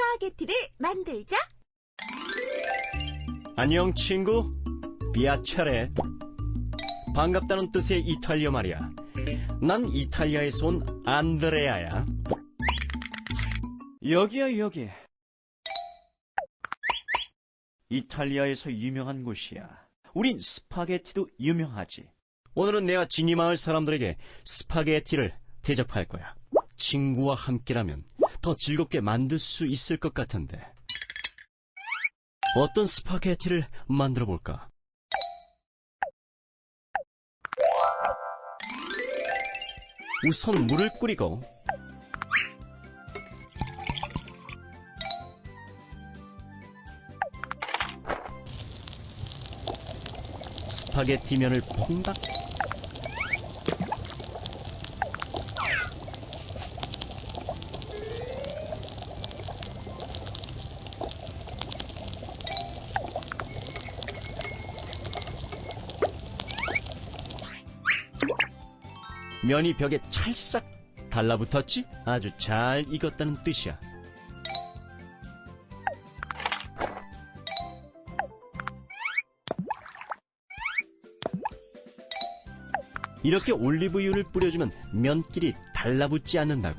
스파게티를 만들자. 안녕 친구. 비아차레. 반갑다는 뜻의 이탈리아 말이야. 난 이탈리아에서 온 안드레아야. 여기야 여기. 이탈리아에서 유명한 곳이야. 우린 스파게티도 유명하지. 오늘은 내가 지니 마을 사람들에게 스파게티를 대접할 거야. 친구와 함께라면 더 즐겁게 만들 수 있을 것 같은데 어떤 스파게티를 만들어 볼까? 우선 물을 끓이고 스파게티 면을 퐁당 면이 벽에 찰싹 달라붙었지? 아주 잘 익었다는 뜻이야. 이렇게 올리브유를 뿌려주면 면끼리 달라붙지 않는다고.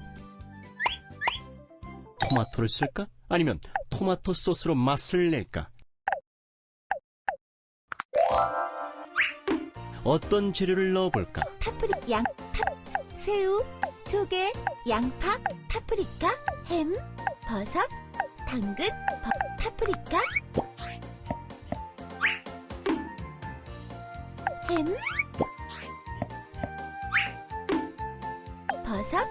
토마토를 쓸까? 아니면 토마토 소스로 맛을 낼까? 어떤 재료를 넣어볼까? 파프리, 양, 파, 새우, 조개, 양파, 파프리카, 햄, 버섯, 당근, 버, 파프리카, 햄, 버섯,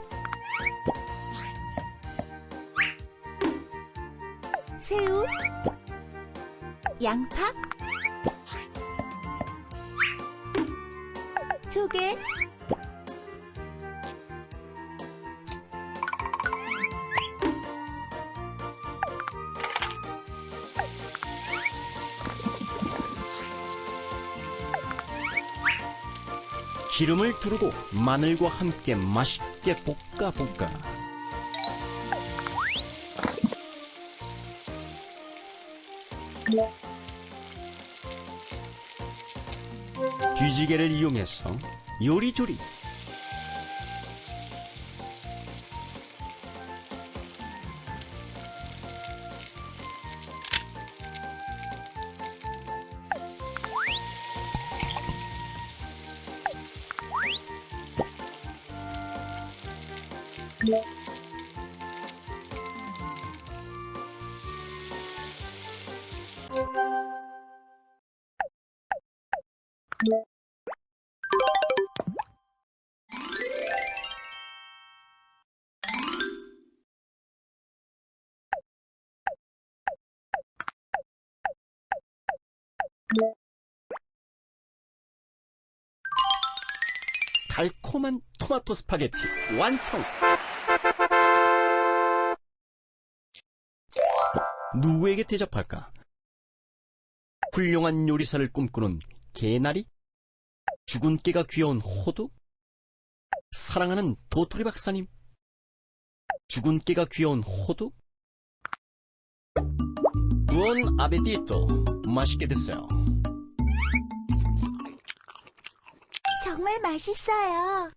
새우, 양파, 조개, 기름을 두르고 마늘과 함께 맛있게 볶아 볶아. 뒤지개를 이용해서 요리조리. 달콤한 토마토 스파게티 완성! 누구에게 대접할까? 훌륭한 요리사를 꿈꾸는 개나리? 죽은 깨가 귀여운 호두? 사랑하는 도토리 박사님? 죽은 깨가 귀여운 호두? 부온 아베티토 맛있게 드세요. 정말 맛있어요.